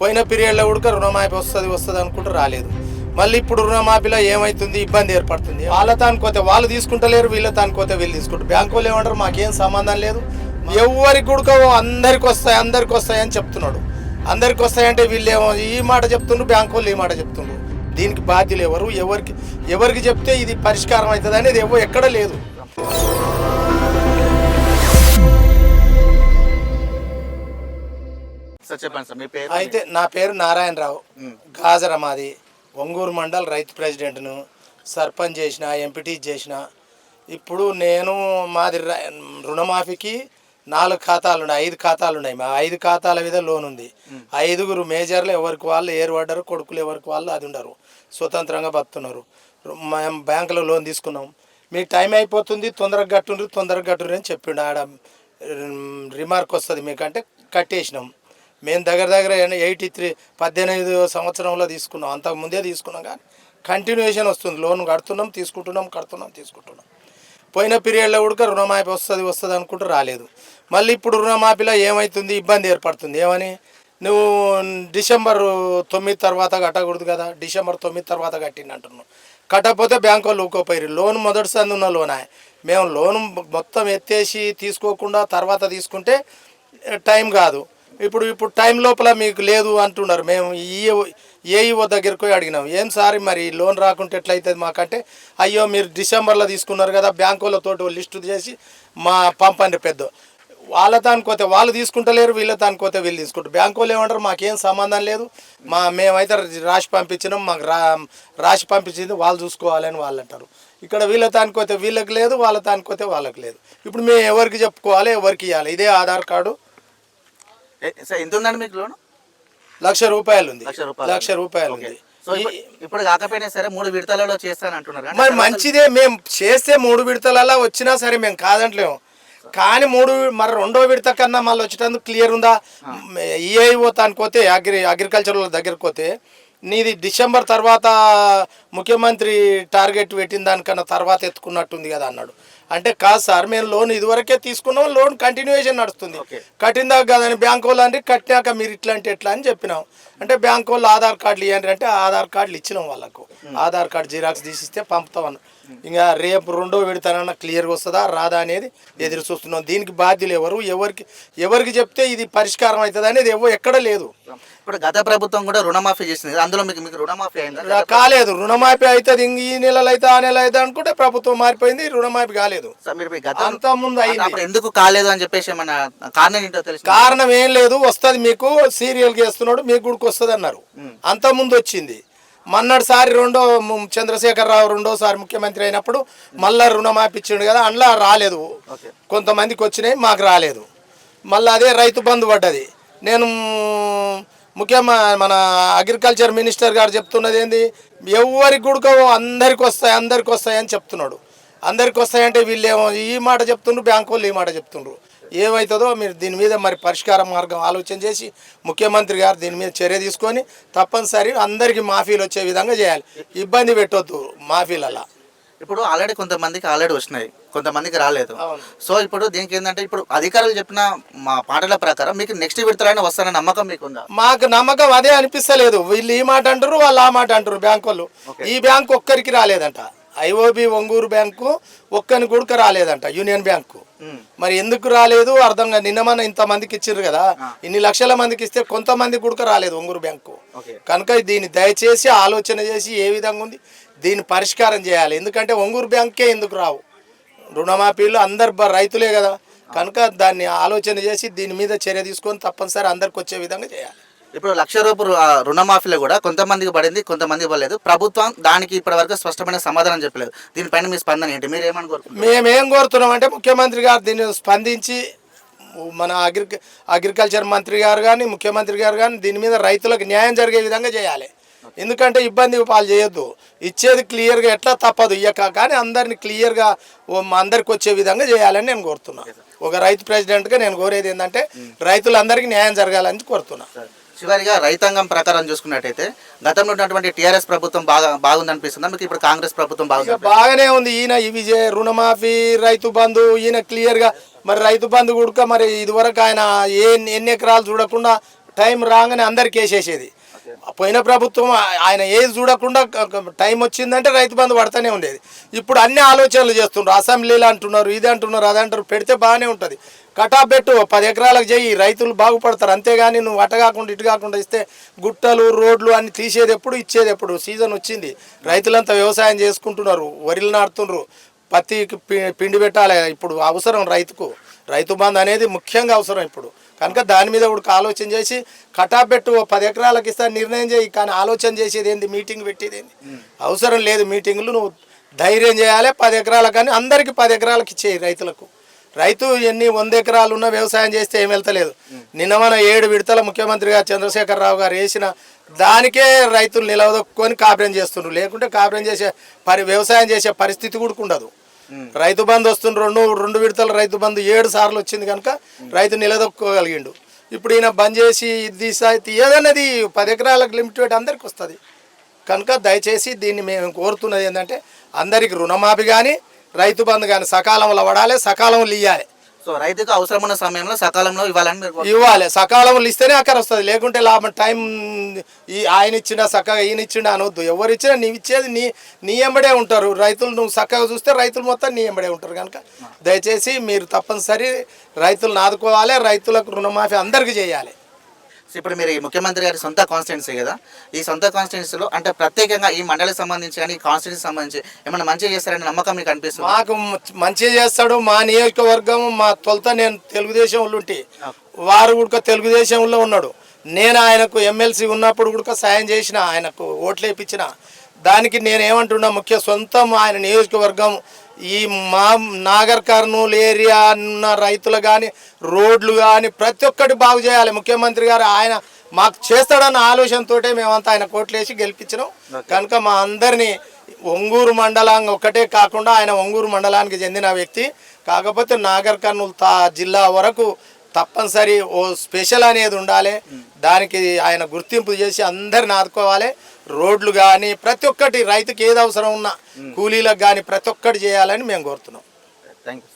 పోయిన పీరియడ్లో కూడా రుణమాఫీ వస్తుంది వస్తుంది అనుకుంటూ రాలేదు. మళ్ళీ ఇప్పుడు రుణమాఫీలో ఏమవుతుంది ఇబ్బంది ఏర్పడుతుంది. వాళ్ళ తానుకోతే వాళ్ళు తీసుకుంటలేరు వీళ్ళ తానుకోతే వీళ్ళు తీసుకుంటారు. బ్యాంకు వాళ్ళు ఏమంటారు? మాకేం సంబంధం లేదు. ఎవరికి కూడా అందరికి వస్తాయి అందరికి వస్తాయి అని చెప్తున్నాడు. అందరికి వస్తాయంటే వీళ్ళు ఏమో ఈ మాట చెప్తుండ్రు బ్యాంకు వాళ్ళు ఈ మాట చెప్తుండ్రు. దీనికి బాధ్యులు ఎవరు? ఎవరికి ఎవరికి చెప్తే ఇది పరిష్కారం అవుతుంది అనేది ఎవరు ఎక్కడ లేదు. సార్ చెప్పండి సార్ మీ పేరు? అయితే నా పేరు నారాయణరావు. గాజర మాది. ఒంగూరు మండల్ రైతు ప్రెసిడెంట్ను. సర్పంచ్ చేసిన ఎంపీటీ చేసిన. ఇప్పుడు నేను మాది రుణమాఫీకి నాలుగు ఖాతాలు ఉన్నాయి ఐదు ఖాతాలు ఉన్నాయి. మా ఐదు ఖాతాల మీద లోన్ ఉంది. ఐదుగురు మేజర్లు ఎవరికి వాళ్ళు ఏర్పడ్డారు కొడుకులు ఎవరికి వాళ్ళు అది ఉండరు. స్వతంత్రంగా బతున్నారు మేము బ్యాంకులో లోన్ తీసుకున్నాం. మీకు టైం అయిపోతుంది తొందరగా కట్టుండ్రు తొందరగా కట్టుండ్రు అని చెప్పిండు. ఆడ రిమ్- రిమార్క్ వస్తుంది మీకంటే కట్టేసినాం. మేము దగ్గర దగ్గర ఎయిటీ త్రీ పద్దెనిమిది సంవత్సరంలో తీసుకున్నాం. అంతకు ముందే తీసుకున్నాం కానీ కంటిన్యూషన్ వస్తుంది. లోన్ కడుతున్నాం తీసుకుంటున్నాం కడుతున్నాం తీసుకుంటున్నాం. పోయిన పీరియడ్లో కూడా రుణమాఫీ వస్తుంది వస్తుంది అనుకుంటూ రాలేదు. మళ్ళీ ఇప్పుడు రుణమాఫీలో ఏమవుతుంది ఇబ్బంది ఏర్పడుతుంది. ఏమని? నువ్వు డిసెంబర్ తొమ్మిది తర్వాత కట్టకూడదు కదా. డిసెంబర్ తొమ్మిది తర్వాత కట్టింది అంటున్నావు కట్టకపోతే బ్యాంకు వాళ్ళు ఊకోపోయారు లోన్ మొదటిసారి ఉన్న లోనా మేము లోన్ మొత్తం ఎత్తేసి తీసుకోకుండా తర్వాత తీసుకుంటే టైం కాదు. ఇప్పుడు ఇప్పుడు టైం లోపల మీకు లేదు అంటున్నారు. మేము ఈఓ ఏఈఓ దగ్గరికి పోయి అడిగినాం. ఏం సార్ మరి లోన్ రాకుంటే ఎట్లయితుంది మాకంటే? అయ్యో మీరు డిసెంబర్లో తీసుకున్నారు కదా బ్యాంకులతో లిస్టు చేసి మా పంపండి పెద్ద. వాళ్ళ దానికోతే వాళ్ళు తీసుకుంటలేరు వీళ్ళ దానికోతే వీళ్ళు తీసుకుంటారు. బ్యాంకు వాళ్ళు ఏమంటారు మాకేం సంబంధం లేదు. మా మేమైతే రాసి పంపించినాం మాకు రా రాసి పంపించింది వాళ్ళు చూసుకోవాలని వాళ్ళు అంటారు. ఇక్కడ వీళ్ళ దానికోతే వీళ్ళకి లేదు వాళ్ళ దానికోతే వాళ్ళకి లేదు. ఇప్పుడు మేము ఎవరికి చెప్పుకోవాలి ఎవరికి ఇవ్వాలి ఇదే ఆధార్ కార్డు. సార్ ఎంత ఉందండి మీకు లోన్? లక్ష రూపాయలు ఉంది లక్ష రూపాయలు. లక్ష రూపాయలు ఓకే. ఉంది సో ఇప్పుడు- కాకపోయినా సరే మూడు విడతలలో చేస్తాను అంటున్నారు కానీ మరి మంచిదే మేము చేస్తే మూడు విడతలలో వచ్చినా సరే మేము కాదంటలేము కానీ మూడు మరి రెండో విడత కన్నా మళ్ళీ వచ్చేటందుకు క్లియర్ ఉందా? ఈఐఓ పోతే అగ్రి అగ్రికల్చర్ దగ్గరికి పోతే నీది డిసెంబర్ తర్వాత ముఖ్యమంత్రి టార్గెట్ పెట్టిన దానికన్నా తర్వాత ఎత్తుకున్నట్టుంది కదా అన్నాడు. అంటే కాదు సార్ మేము లోన్ ఇదివరకే తీసుకున్నాం లోన్ కంటిన్యూషన్ నడుస్తుంది. కట్టిందాక కదని బ్యాంక్ వాళ్ళు అంటే కట్టినాక మీరు ఇట్లా అంటే ఎట్లా అని చెప్పినాం అంటే బ్యాంక్ వాళ్ళు ఆధార్ కార్డులు ఇవ్వండి అంటే ఆధార్ కార్డులు ఇచ్చినాం వాళ్ళకు. ఆధార్ కార్డు జిరాక్స్ తీసిస్తే పంపుతాం అన్న ఇంకా రేపు రెండో విడతానన్నా క్లియర్గా వస్తుందా? రాదా అనేది ఎదురు చూస్తున్నాం. దీనికి బాధ్యులు ఎవరు? ఎవరికి ఎవరికి చెప్తే ఇది పరిష్కారం అవుతుంది అనేది ఎవరు ఎక్కడ లేదు. ఇప్పుడు గత ప్రభుత్వం కూడా రుణమాఫీ చేసింది. అందులో మీకు మీకు రుణమాఫీ అయిందా? కాలేదు. రుణమాఫీ అవుతుంది. ఇంక ఈ నెలలు అయితే ఆ నెల అయితే అనుకుంటే ప్రభుత్వం మారిపోయింది రుణమాఫీ కాలేదు. అంత ముందు అయింది. ఎందుకు కాలేదు అని చెప్పేసి ఏమన్నా కారణం ఏంటో తెలుసు కారణం ఏం లేదు. వస్తుంది మీకు సీరియల్ చేస్తున్నాడు మీకు కూడా వస్తుంది అన్నారు అంత ముందు వచ్చింది మన్నటిసారి రెండో ము- చంద్రశేఖరరావు రెండోసారి ముఖ్యమంత్రి అయినప్పుడు మళ్ళా రుణమాఫీ ఇచ్చిండు కదా అందులో రాలేదు. కొంతమందికి వచ్చినాయి మాకు రాలేదు. మళ్ళీ అదే రైతు బంధు పడ్డది. నేను ముఖ్యమా మన అగ్రికల్చర్ మినిస్టర్ గారు చెప్తున్నది ఏంది? ఎవరికి కూడా అందరికి వస్తాయి అందరికి వస్తాయి అని చెప్తున్నాడు. అందరికి వస్తాయంటే వీళ్ళు ఏమో ఈ మాట చెప్తుండ్రు బ్యాంకు వాళ్ళు ఈ మాట చెప్తుండ్రు. ఏమవుతుందో మీరు దీని మీద మరి పరిష్కార మార్గం ఆలోచన చేసి ముఖ్యమంత్రి గారు దీని మీద చర్య తీసుకొని తప్పనిసరి అందరికీ మాఫీలు వచ్చే విధంగా చేయాలి. ఇబ్బంది పెట్టొద్దు మాఫీలలో. ఇప్పుడు ఆల్రెడీ కొంతమందికి ఆల్రెడీ వచ్చినాయి. కొంతమందికి రాలేదు. సో ఇప్పుడు దీనికి ఏంటంటే ఇప్పుడు అధికారులు చెప్పిన మా పాటల ప్రకారం మీకు నెక్స్ట్ విడతలైనా వస్తారన్న నమ్మకం మీకు ఉందా మాకు నమ్మకం అదే అనిపిస్తలేదు. వీళ్ళు ఈ మాట అంటారు వాళ్ళు ఆ మాట అంటారు బ్యాంకు వాళ్ళు. ఈ బ్యాంకు ఒక్కరికి రాలేదంట. ఐఓబి ఒంగూరు బ్యాంకు ఒక్కని కూడా రాలేదంట యూనియన్ బ్యాంకు. మరి ఎందుకు రాలేదు? అర్థం కాదు. నిన్న మన ఇంత మందికి ఇచ్చారు కదా. ఇన్ని లక్షల మందికి ఇస్తే కొంతమంది కూడా రాలేదు ఒంగూరు బ్యాంకు. ఓకే. కనుక దీన్ని దయచేసి ఆలోచన చేసి ఏ విధంగా ఉంది? దీన్ని పరిష్కారం చేయాలి. ఎందుకంటే ఒంగూరు బ్యాంకే ఎందుకు రావు? రుణమాఫీలు అందరు రైతులే కదా. కనుక దాన్ని ఆలోచన చేసి దీని మీద చర్య తీసుకొని తప్పనిసరి అందరికి వచ్చే విధంగా చేయాలి. ఇప్పుడు లక్ష రూపాయలు రుణమాఫీలో కూడా కొంతమందికి పడింది కొంతమందికి పడలేదు ప్రభుత్వం దానికి ఇప్పటివరకు స్పష్టమైన సమాధానం చెప్పలేదు. దీనిపైన మీ స్పందన ఏంటి? మీరు ఏమని కోరుకుంటున్నారు? మేమేం కోరుతున్నాం అంటే ముఖ్యమంత్రి గారు దీన్ని స్పందించి మన అగ్రి అగ్రికల్చర్ మంత్రి గారు కానీ ముఖ్యమంత్రి గారు కానీ దీని మీద రైతులకు న్యాయం జరిగే విధంగా చేయాలి. ఎందుకంటే ఇబ్బంది పాలు చేయొద్దు. ఇచ్చేది క్లియర్గా ఎట్లా తప్పదు ఇయ్యక కానీ అందరిని క్లియర్గా అందరికి వచ్చే విధంగా చేయాలని నేను కోరుతున్నా. ఒక రైతు ప్రెసిడెంట్గా నేను కోరేది ఏంటంటే రైతులందరికీ న్యాయం జరగాలని కోరుతున్నా. చివరిగా రైతాంగం ప్రకారం చూసుకున్నట్టయితే గతంలో ఉన్నటువంటి టీఆర్ఎస్ ప్రభుత్వం బాగా బాగుందనిపిస్తుందా. మీకు ఇప్పుడు కాంగ్రెస్ ప్రభుత్వం బాగుంది బాగానే ఉంది. ఈయన ఇవి రుణమాఫీ రైతు బంధు ఈయన క్లియర్గా మరి రైతు బంధు కూడా మరి ఇదివరకు ఆయన ఏ ఎన్ని ఎకరాలు చూడకుండా టైం రాగానే అందరికి వేసేసేది. పోయిన ప్రభుత్వం ఆయన ఏది చూడకుండా టైం వచ్చిందంటే రైతు బంధు పడతానే ఉండేది. ఇప్పుడు అన్ని ఆలోచనలు చేస్తున్నారు అసెంబ్లీలో అంటున్నారు ఇది అంటున్నారు అది అంటారు పెడితే బాగానే ఉంటుంది. కటా పెట్టు పది ఎకరాలకు చెయ్యి రైతులు బాగుపడతారు. అంతేగాని నువ్వు అట కాకుండా ఇటు కాకుండా ఇస్తే గుట్టలు రోడ్లు అన్ని తీసేది ఎప్పుడు ఇచ్చేది ఎప్పుడు? సీజన్ వచ్చింది. రైతులంతా వ్యవసాయం చేసుకుంటున్నారు. వరిలు నాడుతున్నారు పత్తికి పి- పిండి పెట్టాలి. ఇప్పుడు అవసరం రైతుకు. రైతు బంధు అనేది ముఖ్యంగా అవసరం ఇప్పుడు. కనుక దాని మీద కూడా ఆలోచన చేసి కటా పెట్టు పది ఎకరాలకు ఇస్తా నిర్ణయం చేయి. కానీ ఆలోచన చేసేది ఏంది? మీటింగ్ పెట్టేది ఏంది? అవసరం లేదు మీటింగ్లు. నువ్వు ధైర్యం చేయాలి పది ఎకరాలకు కానీ అందరికీ పది ఎకరాలకు ఇచ్చేయి రైతులకు. రైతు ఎన్ని వంద ఎకరాలు ఉన్న వ్యవసాయం చేస్తే ఏం వెళ్తలేదు. నిన్న మన ఏడు విడతల ముఖ్యమంత్రి గారు చంద్రశేఖరరావు గారు వేసిన దానికే రైతులు నిలవదొక్కుని కాపురం చేస్తుండ్రు. లేకుంటే కాపురం చేసే పరి వ్యవసాయం చేసే పరిస్థితి కూడా ఉండదు. రైతు బంధు వస్తుంది రెండు రెండు విడతల రైతు బంధు ఏడు సార్లు వచ్చింది కనుక రైతు నిలదొక్కోగలిగిండు. ఇప్పుడు ఈయన బంద్ చేసి ఇది ఏదన్నది పది ఎకరాలకు లిమిట్ పెట్టి అందరికి వస్తుంది. కనుక దయచేసి దీన్ని మేము కోరుతున్నది ఏంటంటే అందరికి రుణమాఫీ కానీ రైతు బంధు కానీ సకాలంలో పడాలి సకాలంలో ఇవ్వాలి సో రైతుకు అవసరమైన సమయంలో సకాలంలో ఇవ్వాలని మీరు ఇవ్వాలి. సకాలంలో ఇస్తేనే అక్కడ వస్తుంది. లేకుంటే లాభం టైం ఈ ఆయన ఇచ్చిన చక్కగా ఈయన ఇచ్చిండ అనవద్దు ఎవరు ఇచ్చినా నీవు ఇచ్చేది నీ నీ ఎంబడే ఉంటారు. రైతులు నువ్వు చక్కగా చూస్తే రైతులు మొత్తం నీ ఎంబడే ఉంటారు కనుక. దయచేసి మీరు తప్పనిసరి రైతులను ఆదుకోవాలి. రైతులకు రుణమాఫీ అందరికీ చేయాలి. ఇప్పుడు మీరు ఈ ముఖ్యమంత్రి గారి సొంత కాన్స్టిట్యున్సీ కదా ఈ సొంత కాన్స్టిట్యున్సీలో అంటే ప్రత్యేకంగా ఈ మండలికి సంబంధించి కానీ ఈ కాన్స్టిట్యున్సీ సంబంధించి ఏమైనా మంచిగా చేస్తారనే నమ్మకం మీకు అనిపిస్తుంది? మాకు మంచిగా చేస్తాడు. మా నియోజకవర్గం మా తొలుత నేను తెలుగుదేశంలో ఉంటే వారు కూడా తెలుగుదేశంలో ఉన్నాడు. నేను ఆయనకు ఎమ్మెల్సీ ఉన్నప్పుడు కూడా సాయం చేసిన ఆయనకు ఓట్లు వేయించిన దానికి నేను ఏమంటున్నా ముఖ్య సొంతం ఆయన నియోజకవర్గం ఈ మా నాగర్ కర్నూలు ఏరియా ఉన్న రైతులు కానీ రోడ్లు కానీ ప్రతి ఒక్కటి బాగు చేయాలి. ముఖ్యమంత్రి గారు ఆయన మాకు చేస్తాడన్న ఆలోచనతోటే మేమంతా ఆయన కోట్లేసి గెలిపించినాం. కనుక మా అందరినీ ఒంగూరు మండలం ఒకటే కాకుండా ఆయన ఒంగూరు మండలానికి చెందిన వ్యక్తి. కాకపోతే నాగర్ కర్నూలు తా జిల్లా వరకు తప్పనిసరి ఓ స్పెషల్ అనేది ఉండాలి. దానికి ఆయన గుర్తింపు చేసి అందరిని ఆదుకోవాలి. రోడ్లు కానీ ప్రతి ఒక్కటి రైతుకి ఏది అవసరం ఉన్నా కూలీలకు కానీ ప్రతి ఒక్కటి చేయాలని మేము కోరుతున్నాం. Thank you.